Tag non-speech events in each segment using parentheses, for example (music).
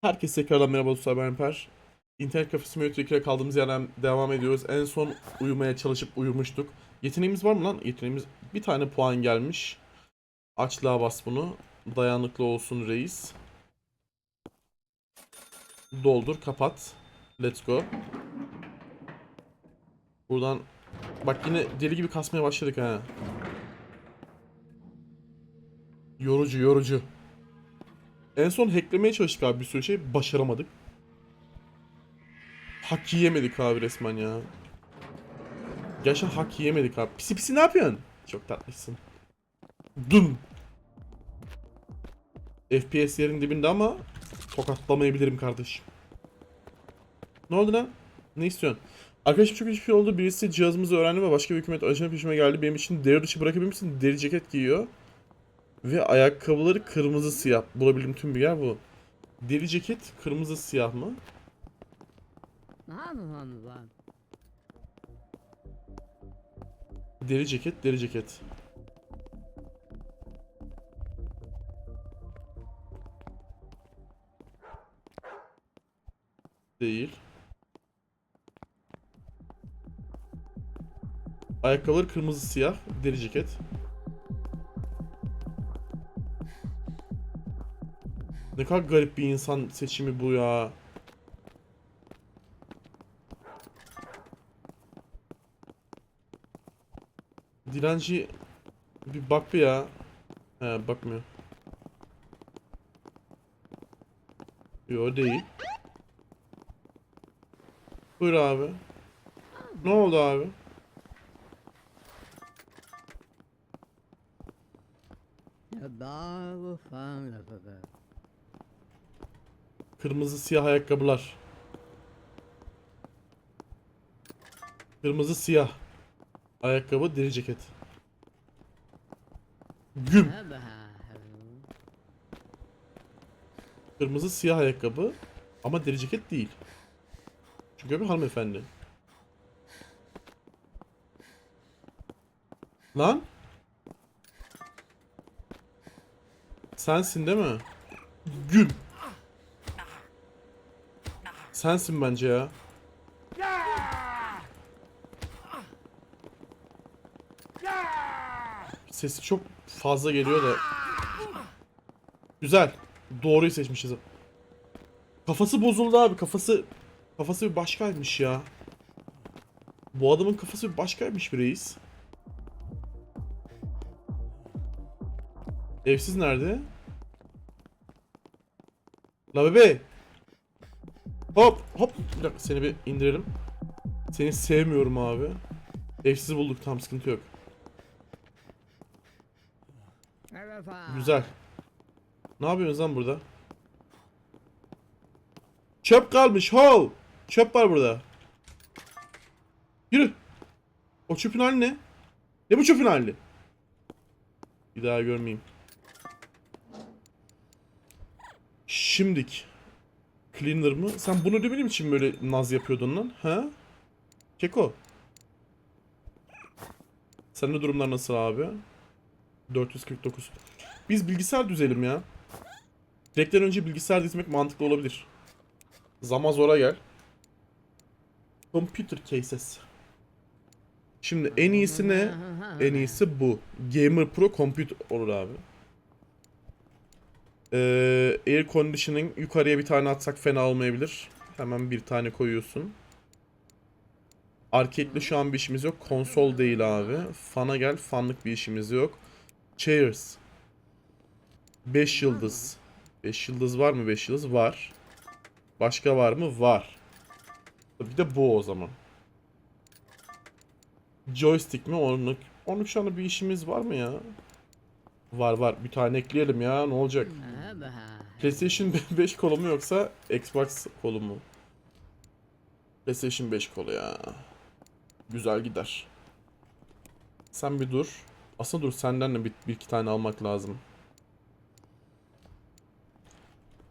Herkese tekrardan merhaba dostlar ben Alper. İnternet Cafe Simulator 2'ye kaldığımız yerden devam ediyoruz. En son uyumaya çalışıp uyumuştuk. Yeteneğimiz var mı lan? Yeteneğimiz bir tane puan gelmiş. Açlığa bas bunu. Dayanıklı olsun reis. Doldur kapat. Let's go. Buradan bak yine deli gibi kasmaya başladık ha. Yorucu yorucu. En son hacklemeye çalıştık abi bir sürü şey başaramadık. Hak yiyemedik abi resmen ya. Gerçekten hak yiyemedik abi. Pisi pisi ne yapıyorsun? Çok tatlısın. Dum. FPS yerin dibinde ama tokatlamayabilirim kardeşim. Ne oldu lan? Ne istiyorsun? Arkadaşım çok hiçbir şey oldu. Birisi cihazımızı öğrendi ve başka bir hükümet ajanı peşime geldi. Benim için deri dışı bırakabilir misin? Deri ceket giyiyor. Ve ayakkabıları kırmızı siyah. Bulabildiğim tüm bir yer bu. Deri ceket kırmızı siyah mı? Deri ceket, deri ceket. Değil. Ayakkabıları kırmızı siyah, deri ceket. Ne kadar garip bir insan seçimi bu ya. Dilenci bir bak bir ya. He bakmıyor. Yo değil. Buyur abi. Ne oldu abi? Kırmızı siyah ayakkabılar. Kırmızı siyah. Ayakkabı deri ceket. Güm. Kırmızı siyah ayakkabı ama deri ceket değil. Çünkü bir hanımefendi. Lan? Sensin değil mi? Güm. Sensin bence ya. Sesi çok fazla geliyor da. Güzel. Doğruyu seçmişiz. Kafası bozuldu abi. Kafası kafası bir başkaymış ya. Bu adamın kafası bir başkaymış bir reis. Evsiz nerede? La bebe. Hop hop. Bir dakika seni bir indirelim. Seni sevmiyorum abi. Evsiz bulduk tam sıkıntı yok. Güzel. Ne yapıyorsunuz lan burada? Çöp kalmış hol. Çöp var burada. Yürü. O çöpün hali ne? Ne bu çöpün hali? Bir daha görmeyeyim. Şimdik. Cleaner mı? Sen bunu da benim için böyle naz yapıyordun lan. Ha? Keko. Sende durumlar nasıl abi? 449. Biz bilgisayar düzelim ya. Direkten önce bilgisayar dizmek mantıklı olabilir. Zama zora gel. Computer cases. Şimdi en iyisi ne? En iyisi bu. Gamer Pro Computer olur abi. Ee, air conditioning yukarıya bir tane atsak fena olmayabilir. Hemen bir tane koyuyorsun. Arcade'le şu an bir işimiz yok. Konsol değil abi. Fan'a gel. Fanlık bir işimiz yok. Chairs. 5 yıldız. 5 yıldız var mı? 5 yıldız var. Başka var mı? Var. Bir de bu o zaman. Joystick mi? Onluk. Onluk şu anda bir işimiz var mı ya? Var var. Bir tane ekleyelim ya. Ne olacak? PlayStation (laughs) 5 kolu mu yoksa Xbox kolu mu? PlayStation 5 kolu ya. Güzel gider. Sen bir dur. Aslında dur senden de bir, bir iki tane almak lazım.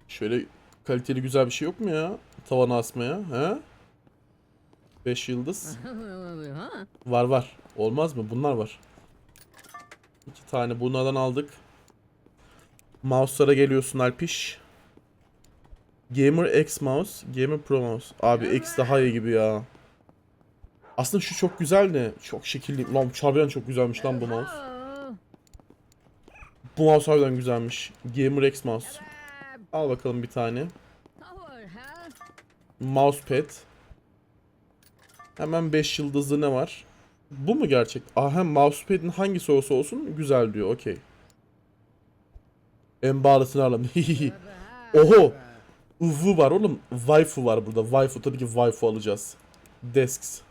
Şöyle kaliteli güzel bir şey yok mu ya? Tavana asmaya. He? 5 yıldız. (laughs) Var var. Olmaz mı? Bunlar var. İki tane bunlardan aldık. Mouse'lara geliyorsun Alpiş. Gamer X mouse, Gamer Pro mouse. Abi X daha iyi gibi ya. Aslında şu çok güzel de çok şekilli. Lan Çarpıyan çok güzelmiş lan bu mouse. Bu mouse harbiden güzelmiş. Gamer X mouse. Al bakalım bir tane. Mousepad. Hemen 5 yıldızlı ne var? Bu mu gerçek? Aa hem mousepad'in hangisi olsa olsun güzel diyor. Okey. En bağlısını alalım. (laughs) Oho. Uvu var oğlum. Waifu var burada. Waifu tabii ki waifu alacağız. Desks.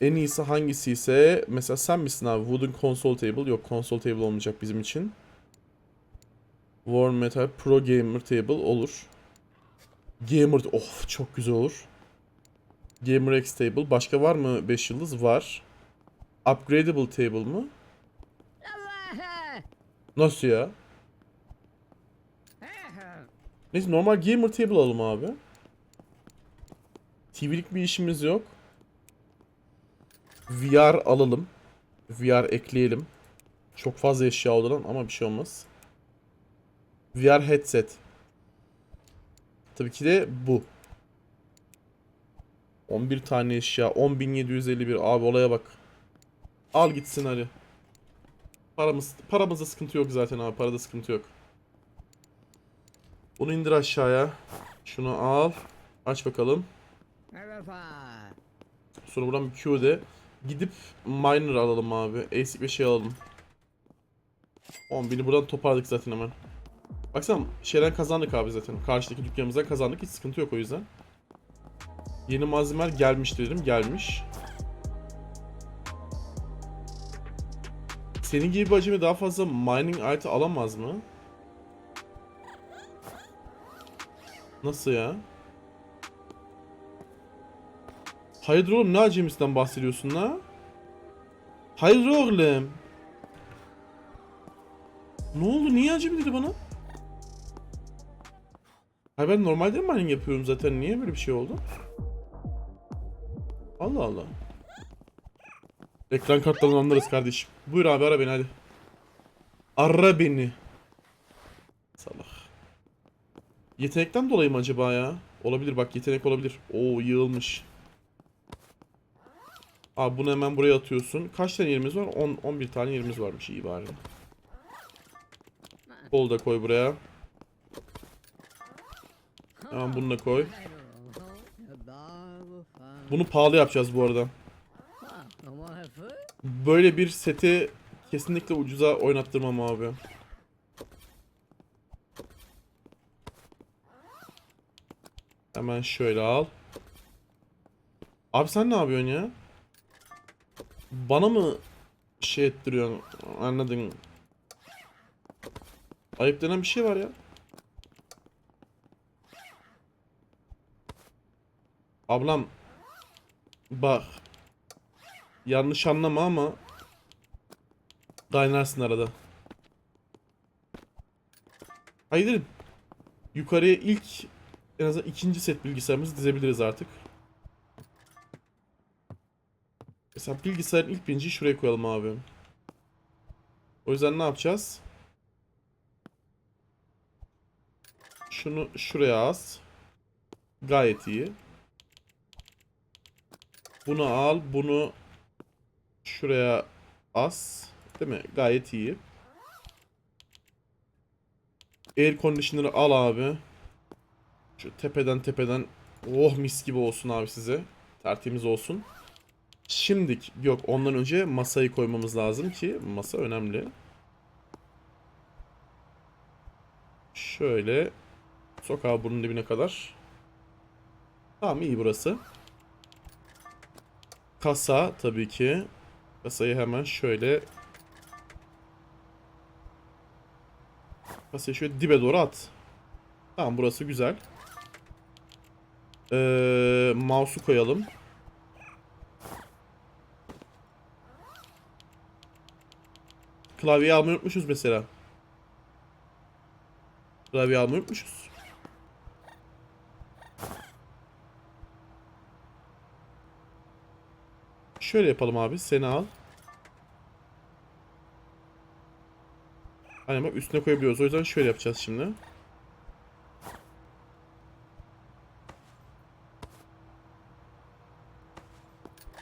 En iyisi hangisi ise mesela sen misin abi? Wooden console table. Yok console table olmayacak bizim için. Warm metal pro gamer table olur. Gamer oh çok güzel olur. Gamer X table. Başka var mı 5 yıldız? Var. Upgradable table mı? Nasıl ya? Neyse normal gamer table alalım abi. TV'lik bir işimiz yok. VR alalım. VR ekleyelim. Çok fazla eşya olan ama bir şey olmaz. VR headset. Tabii ki de bu. 11 tane eşya. 10.751. Abi olaya bak. Al gitsin hadi. Paramız, paramızda sıkıntı yok zaten abi. Parada sıkıntı yok. Bunu indir aşağıya. Şunu al. Aç bakalım. Sonra buradan bir Q de. Gidip miner alalım abi. ASIC ve şey alalım. 10.000'i buradan toparladık zaten hemen. Baksana şeyden kazandık abi zaten. Karşıdaki dükkanımızdan kazandık. Hiç sıkıntı yok o yüzden. Yeni malzemeler gelmiş dedim. Gelmiş. Senin gibi bir acemi daha fazla mining item alamaz mı? Nasıl ya? Hayırdır oğlum ne acemisinden bahsediyorsun la? Hayırdır oğlum? Ne oldu? Niye acemi dedi bana? Hayır ben normalde mining yapıyorum zaten. Niye böyle bir şey oldu? Allah Allah. Ekran kartlarını anlarız kardeşim. Buyur abi ara beni hadi. Ara beni. Salak. Yetenekten dolayı mı acaba ya? Olabilir bak yetenek olabilir. Oo yığılmış. Abi bunu hemen buraya atıyorsun. Kaç tane yerimiz var? 10 11 tane yerimiz varmış iyi bari. Kolu da koy buraya. Hemen bunu da koy. Bunu pahalı yapacağız bu arada. Böyle bir seti kesinlikle ucuza oynattırmam abi. Hemen şöyle al. Abi sen ne yapıyorsun ya? Bana mı şey ettiriyorsun? Anladın. Ayıp denen bir şey var ya. Ablam bak yanlış anlama ama kaynarsın arada. Hayır yukarıya ilk en azından ikinci set bilgisayarımızı dizebiliriz artık. Mesela bilgisayarın ilk birinciyi şuraya koyalım abi. O yüzden ne yapacağız? Şunu şuraya as. Gayet iyi. Bunu al, bunu şuraya as. Değil mi? Gayet iyi. Air conditioner'ı al abi. Şu tepeden tepeden oh mis gibi olsun abi size. Tertemiz olsun. Şimdik yok ondan önce masayı koymamız lazım ki masa önemli. Şöyle sokağa burnun dibine kadar. Tamam iyi burası. Kasa tabii ki. Kasayı hemen şöyle Kasayı şöyle dibe doğru at. Tamam burası güzel. Ee, mouse'u koyalım. Klavyeyi almayı unutmuşuz mesela. Klavyeyi almayı unutmuşuz. Şöyle yapalım abi. Seni al. Aynen bak üstüne koyabiliyoruz. O yüzden şöyle yapacağız şimdi.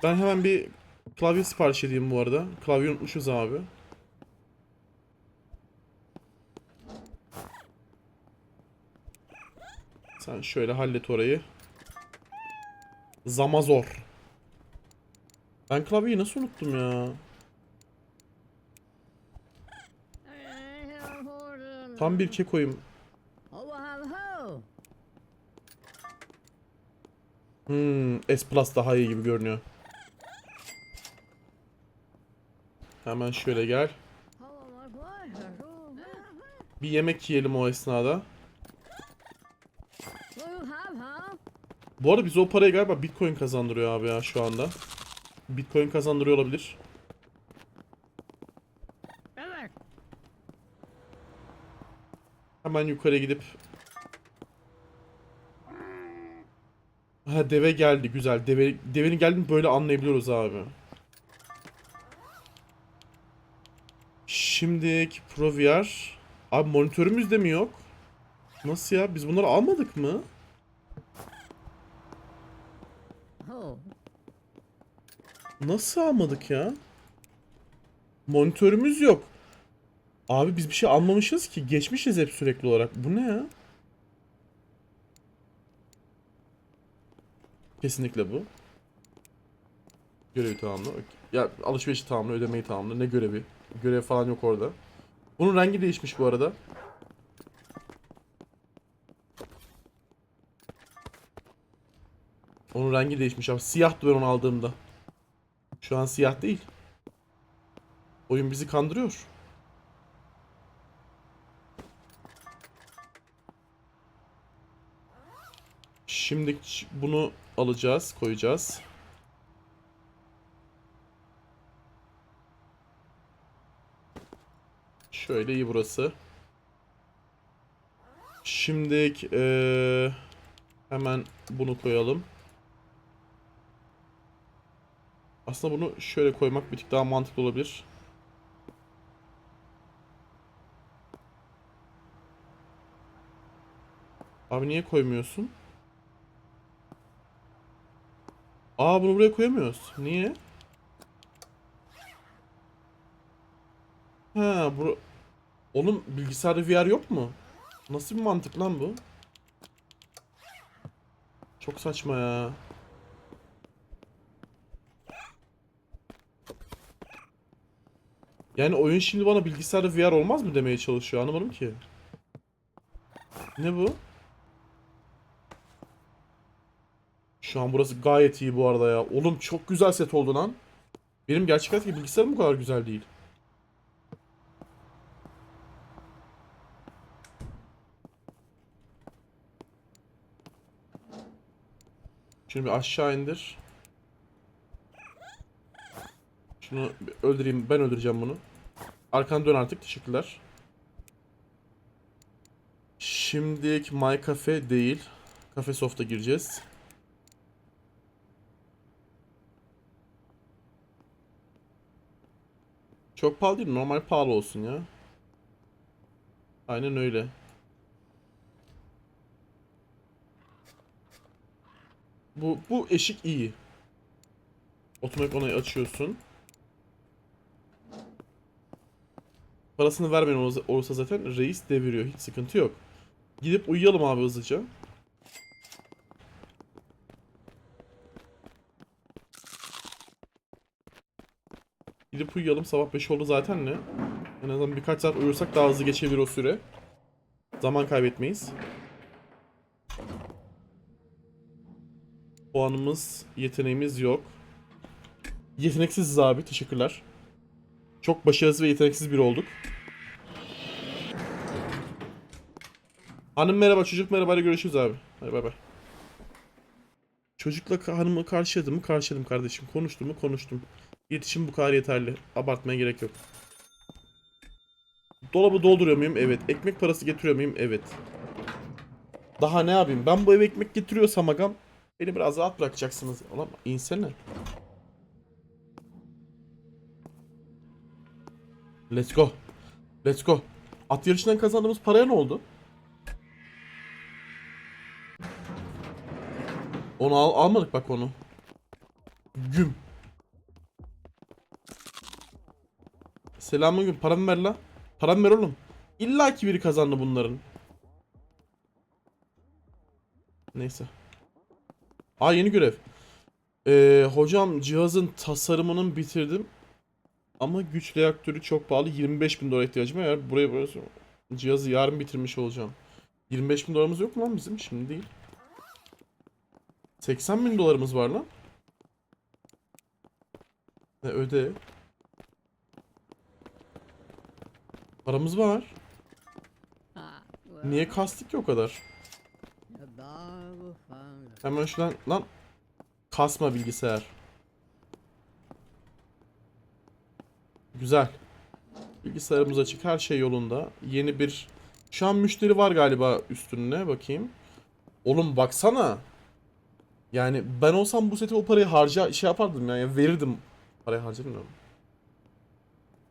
Ben hemen bir klavye sipariş edeyim bu arada. Klavye unutmuşuz abi. Sen şöyle hallet orayı. Zamazor. Ben klavyeyi nasıl unuttum ya? Tam bir kekoyum. Hmm, S Plus daha iyi gibi görünüyor. Hemen şöyle gel. Bir yemek yiyelim o esnada. Bu arada biz o parayı galiba Bitcoin kazandırıyor abi ya şu anda. Bitcoin kazandırıyor olabilir. Hemen yukarı gidip Ha deve geldi güzel. Deve devenin geldiğini böyle anlayabiliyoruz abi. Şimdilik Pro VR. Abi monitörümüz de mi yok? Nasıl ya? Biz bunları almadık mı? Ho. Nasıl almadık ya? Monitörümüz yok. Abi biz bir şey almamışız ki. Geçmişiz hep sürekli olarak. Bu ne ya? Kesinlikle bu. Görevi tamamla. Ya alışverişi tamamla, ödemeyi tamamla. Ne görevi? Görev falan yok orada. Bunun rengi değişmiş bu arada. Onun rengi değişmiş abi. Siyahtı ben onu aldığımda. Şu an siyah değil. Oyun bizi kandırıyor. Şimdi bunu alacağız, koyacağız. Şöyle iyi burası. Şimdi eee, hemen bunu koyalım. Aslında bunu şöyle koymak bir tık daha mantıklı olabilir. Abi niye koymuyorsun? Aa bunu buraya koyamıyoruz. Niye? Ha bu Oğlum bilgisayarda VR yok mu? Nasıl bir mantık lan bu? Çok saçma ya. Yani oyun şimdi bana bilgisayarda VR olmaz mı demeye çalışıyor anlamadım ki. Ne bu? Şu an burası gayet iyi bu arada ya. Oğlum çok güzel set oldu lan. Benim gerçek hayattaki bilgisayarım bu kadar güzel değil. Bir aşağı indir. Şunu öldüreyim. Ben öldüreceğim bunu. Arkanı dön artık. Teşekkürler. Şimdilik My Cafe değil. Cafe Soft'a gireceğiz. Çok pahalı değil. Normal pahalı olsun ya. Aynen öyle. Bu bu eşik iyi. Otomatik onayı açıyorsun. Parasını vermeyen olursa- zaten reis deviriyor. Hiç sıkıntı yok. Gidip uyuyalım abi hızlıca. Gidip uyuyalım. Sabah 5 oldu zaten ne? En azından birkaç saat uyursak daha hızlı geçebilir o süre. Zaman kaybetmeyiz. Puanımız, yeteneğimiz yok. Yeteneksiziz abi. Teşekkürler. Çok başarısız ve yeteneksiz biri olduk. Hanım merhaba, çocuk merhaba. Hadi görüşürüz abi. Hadi bay bay. Çocukla hanımı karşıladım mı? Karşıladım kardeşim. Konuştum mu? Konuştum. İletişim bu kadar yeterli. Abartmaya gerek yok. Dolabı dolduruyor muyum? Evet. Ekmek parası getiriyor muyum? Evet. Daha ne yapayım? Ben bu eve ekmek getiriyorsam agam beni biraz rahat bırakacaksınız. Ulan insene. Let's go. Let's go. At yarışından kazandığımız paraya ne oldu? Onu al almadık bak onu. Güm. Selamın gün. Paramı ver la. Paramı ver oğlum. İlla ki biri kazandı bunların. Neyse. Aa yeni görev. Ee, hocam cihazın tasarımının bitirdim. Ama güç reaktörü çok pahalı. 25 bin dolar ihtiyacım var. Buraya burası cihazı yarın bitirmiş olacağım. 25 bin dolarımız yok mu lan bizim? Şimdi değil. 80 bin dolarımız var lan. E, öde. Paramız var. Niye kastık ki o kadar? Hemen şuradan lan kasma bilgisayar. Güzel. Bilgisayarımız açık, her şey yolunda. Yeni bir şu an müşteri var galiba üstünde bakayım. Oğlum baksana. Yani ben olsam bu sete o parayı harca şey yapardım ya, ya verirdim. Parayı harcamıyorum.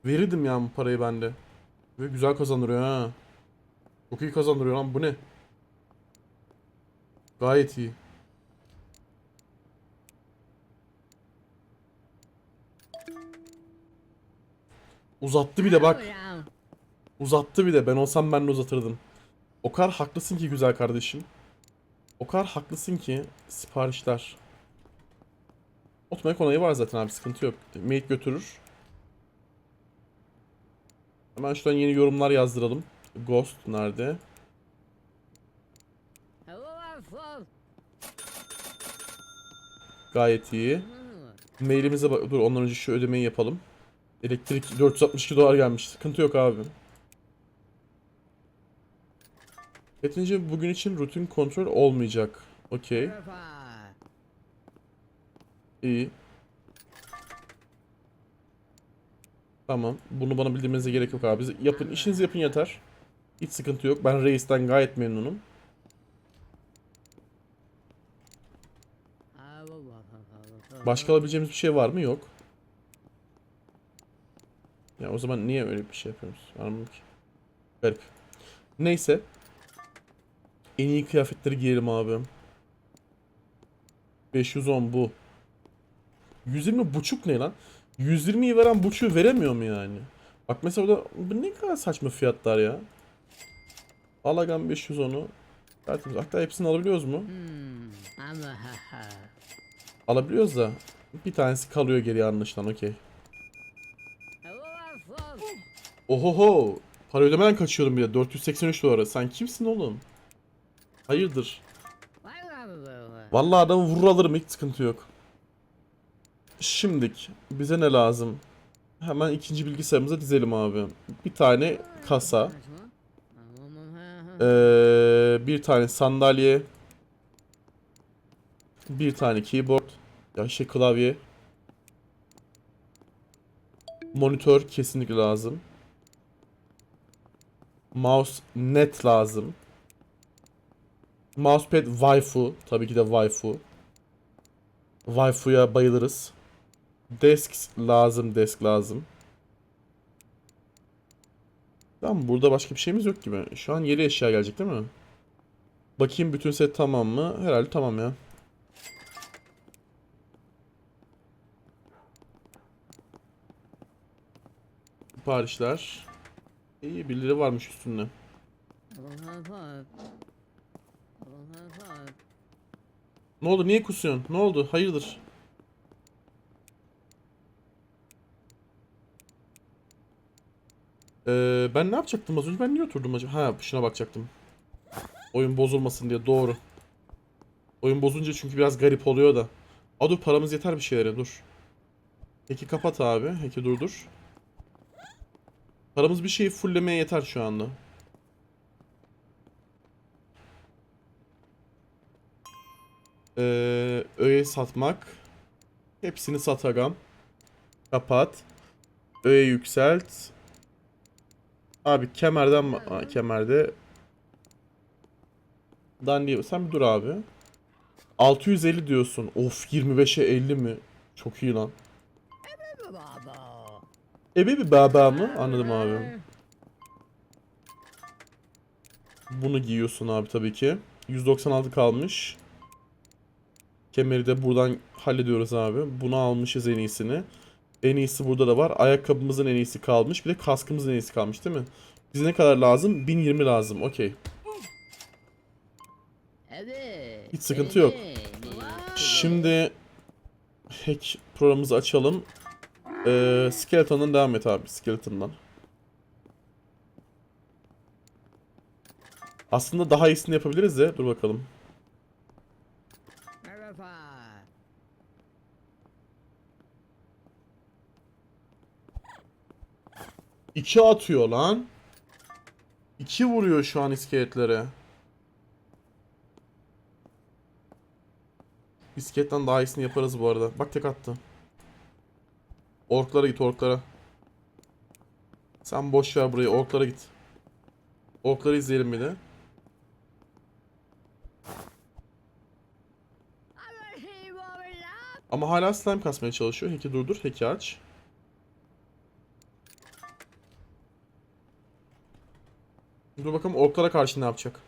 Verirdim yani bu parayı bende. Ve güzel kazandırıyor ha. Çok iyi kazandırıyor lan bu ne? Gayet iyi. Uzattı bir de bak. Uzattı bir de. Ben olsam ben de uzatırdım. O kadar haklısın ki güzel kardeşim. O kadar haklısın ki siparişler. Otomatik onayı var zaten abi sıkıntı yok. Mate götürür. Hemen şuradan yeni yorumlar yazdıralım. Ghost nerede? Gayet iyi. Mailimize bak. Dur ondan önce şu ödemeyi yapalım. Elektrik 462 dolar gelmiş. Sıkıntı yok abi. Yetince bugün için rutin kontrol olmayacak. Okey. iyi. Tamam. Bunu bana bildirmenize gerek yok abi. Yapın. işinizi yapın yeter. Hiç sıkıntı yok. Ben reisten gayet memnunum. Başka alabileceğimiz bir şey var mı? Yok. Ya o zaman niye öyle bir şey yapıyoruz? Anlamadım ki. Garip. Neyse. En iyi kıyafetleri giyelim abi. 510 bu. 120 buçuk ne lan? 120'yi veren buçuğu veremiyor mu yani? Bak mesela orada bu ne kadar saçma fiyatlar ya. Alagan 510'u. Tertemiz. Hatta hepsini alabiliyoruz mu? Hmm. Alabiliyoruz da. Bir tanesi kalıyor geriye anlaşılan okey. Ohoho. Para ödemeden kaçıyorum bile. 483 dolara. Sen kimsin oğlum? Hayırdır? Vallahi adamı vurur alırım hiç sıkıntı yok. Şimdik bize ne lazım? Hemen ikinci bilgisayarımıza dizelim abi. Bir tane kasa, ee, bir tane sandalye, bir tane keyboard, ya şey klavye, monitör kesinlikle lazım. Mouse net lazım. Mousepad waifu. Tabii ki de waifu. Waifu'ya bayılırız. Desk lazım, desk lazım. Tamam burada başka bir şeyimiz yok gibi. Şu an yeni eşya gelecek değil mi? Bakayım bütün set tamam mı? Herhalde tamam ya. Siparişler. İyi birileri varmış üstünde. Ne oldu? Niye kusuyorsun? Ne oldu? Hayırdır? Ee, ben ne yapacaktım az önce? Ben niye oturdum acaba? Ha, şuna bakacaktım. Oyun bozulmasın diye. Doğru. Oyun bozunca çünkü biraz garip oluyor da. Aa dur paramız yeter bir şeylere dur. Heki kapat abi. Heki durdur. Paramız bir şeyi fulllemeye yeter şu anda. Ee, öğe satmak. Hepsini sat agam. Kapat. Öğe yükselt. Abi kemerden Aa, kemerde. Dandiye sen bir dur abi. 650 diyorsun. Of 25'e 50 mi? Çok iyi lan. Ebe bir baba mı? Anladım abi. Bunu giyiyorsun abi tabii ki. 196 kalmış. Kemeri de buradan hallediyoruz abi. Bunu almışız en iyisini. En iyisi burada da var. Ayakkabımızın en iyisi kalmış. Bir de kaskımızın en iyisi kalmış değil mi? Bize ne kadar lazım? 1020 lazım. Okey. Hiç sıkıntı yok. Şimdi hack programımızı açalım. Ee, Skeleton'dan devam et abi. Skeleton'dan. Aslında daha iyisini yapabiliriz de. Dur bakalım. Merhaba. İki atıyor lan. İki vuruyor şu an iskeletlere. İskeletten daha iyisini yaparız bu arada. Bak tek attı. Orklara git orklara. Sen boş ver burayı orklara git. Orkları izleyelim bir de. Ama hala slime kasmaya çalışıyor. Hack'i durdur. Hack'i aç. Dur bakalım orklara karşı ne yapacak.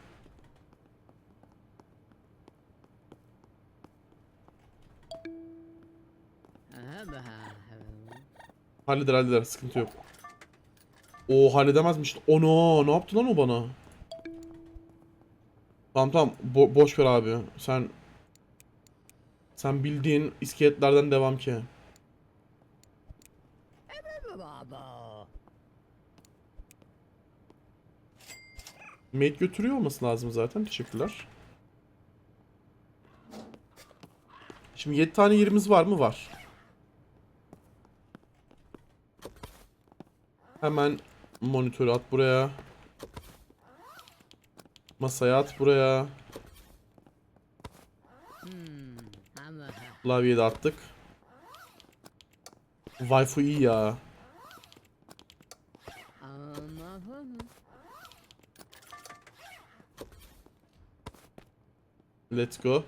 Halleder halleder sıkıntı yok. O halledemezmiş. Ono ne yaptı lan o bana? Tamam tamam Bo- boş ver abi. Sen sen bildiğin iskeletlerden devam ki. Baba. Mate götürüyor olması lazım zaten. Teşekkürler. Şimdi 7 tane yerimiz var mı? Var. Hemen monitörü at buraya. Masaya at buraya. Hmm. Klavyeyi de attık. Wi-Fi iyi ya. Let's go.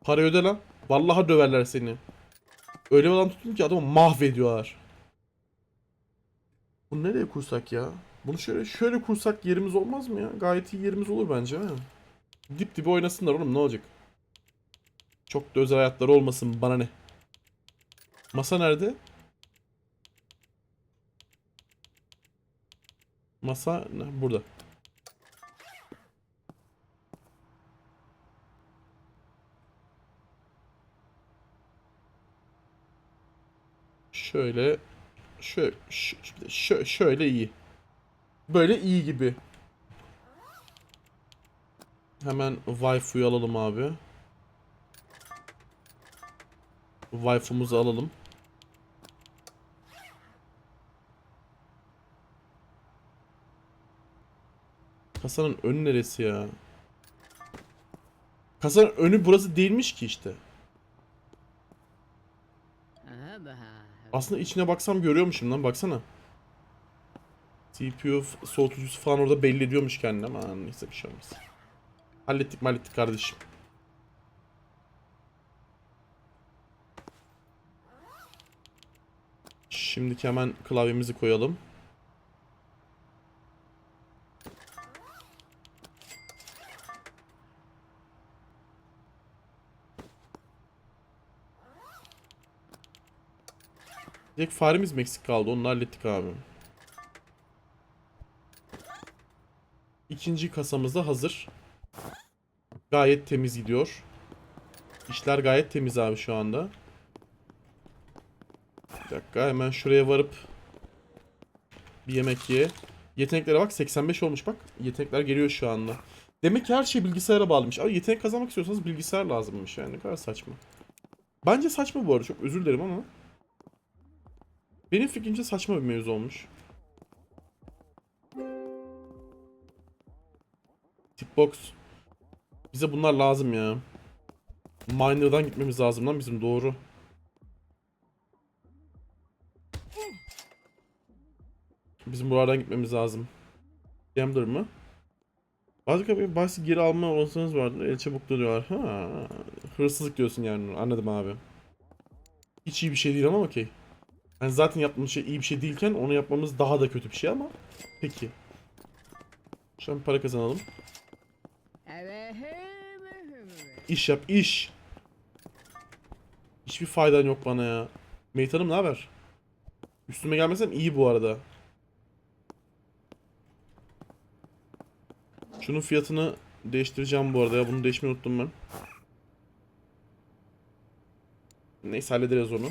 Para öde lan. Vallahi döverler seni. Öyle bir adam tuttum ki adamı mahvediyorlar. Bunu nereye kursak ya? Bunu şöyle şöyle kursak yerimiz olmaz mı ya? Gayet iyi yerimiz olur bence ha. Dip dibe oynasınlar oğlum ne olacak? Çok da özel hayatları olmasın bana ne? Masa nerede? Masa ne? burada. Şöyle şöyle şöyle, şöyle iyi. Böyle iyi gibi. Hemen Wi-Fi'yi alalım abi. Wi-Fi'muzu alalım. Kasanın önü neresi ya? Kasanın önü burası değilmiş ki işte. Aslında içine baksam görüyormuşum lan baksana. CPU soğutucusu falan orada belli ediyormuş kendine ama neyse bir şey olmaz. Hallettik hallettik kardeşim. Şimdi hemen klavyemizi koyalım. Tek faremiz mi eksik kaldı? Onu hallettik abi. İkinci kasamız da hazır. Gayet temiz gidiyor. İşler gayet temiz abi şu anda. Bir dakika hemen şuraya varıp bir yemek ye. Yeteneklere bak 85 olmuş bak. Yetenekler geliyor şu anda. Demek ki her şey bilgisayara bağlamış. Abi yetenek kazanmak istiyorsanız bilgisayar lazımmış yani ne kadar saçma. Bence saçma bu arada çok özür dilerim ama. Benim fikrimce saçma bir mevzu olmuş. Tipbox. Bize bunlar lazım ya. Miner'dan gitmemiz lazım lan bizim doğru. Bizim buralardan gitmemiz lazım. Gambler mı? Bazı kapıyı bahsi geri alma olasılığınız vardır. El çabukluğu diyorlar. Ha, hırsızlık diyorsun yani. Anladım abi. Hiç iyi bir şey değil ama okey. Yani zaten yaptığımız şey iyi bir şey değilken onu yapmamız daha da kötü bir şey ama peki. An para kazanalım. İş yap iş. Hiçbir faydan yok bana ya. Meyit Hanım ne haber? Üstüme gelmesen iyi bu arada. Şunun fiyatını değiştireceğim bu arada ya. Bunu değişmeyi unuttum ben. Neyse hallederiz onu.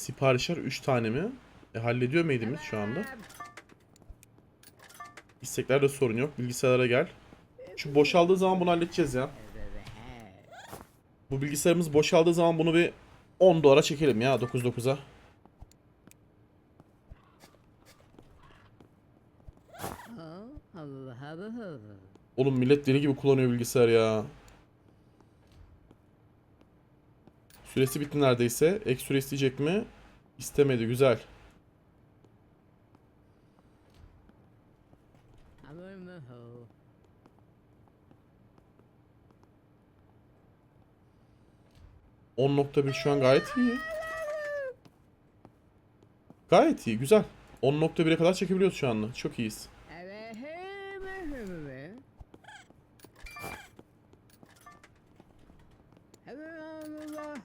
Siparişler 3 tane mi? E, hallediyor meydimiz şu anda. İsteklerde sorun yok. Bilgisayara gel. Şu boşaldığı zaman bunu halledeceğiz ya. Bu bilgisayarımız boşaldığı zaman bunu bir 10 dolara çekelim ya 9.9'a. Oh, Allah Allah. Oğlum millet deli gibi kullanıyor bilgisayar ya. Süresi bitti neredeyse. Ek süre isteyecek mi? İstemedi. Güzel. Amor maho. bir şu an gayet iyi. Gayet iyi. Güzel. 10.1'e kadar çekebiliyoruz şu anda. Çok iyiyiz. Evet, hey, merhaba. Evet, Allah Allah.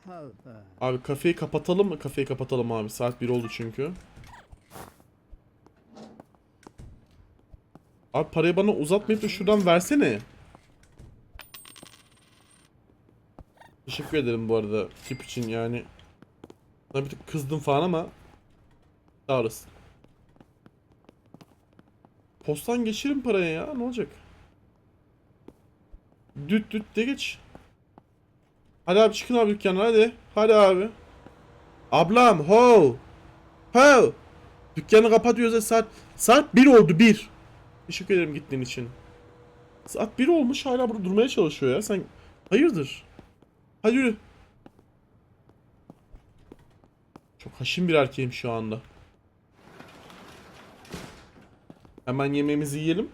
Abi kafeyi kapatalım mı? Kafeyi kapatalım abi. Saat 1 oldu çünkü. Abi parayı bana uzatmayıp da şuradan versene. Teşekkür ederim bu arada tip için yani. Sana bir tık kızdım falan ama sağ. Postan geçirin paraya ya ne olacak? Düt düt de geç. Hadi abi çıkın abi dükkandan hadi. Hadi abi. Ablam ho. Ho. Dükkanı kapatıyoruz saat. Saat 1 oldu 1. Teşekkür ederim gittiğin için. Saat 1 olmuş hala burada durmaya çalışıyor ya. Sen hayırdır? Hadi yürü. Çok haşin bir erkeğim şu anda. Hemen yemeğimizi yiyelim.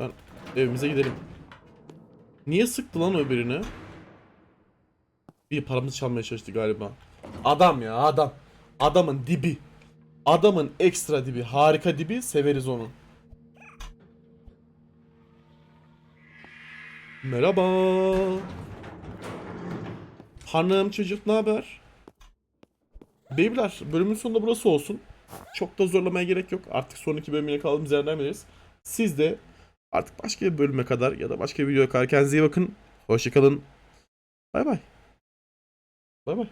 Ben evimize gidelim. Niye sıktı lan öbürünü? Bir paramızı çalmaya çalıştı galiba. Adam ya adam. Adamın dibi. Adamın ekstra dibi. Harika dibi. Severiz onu. Merhaba. Hanım çocuk ne haber? Beybiler bölümün sonunda burası olsun. Çok da zorlamaya gerek yok. Artık sonraki bölümüne kaldığımız yerden biliriz. Siz de artık başka bir bölüme kadar ya da başka bir videoya kadar kendinize iyi bakın. Hoşçakalın. Bay bay. Bay bay.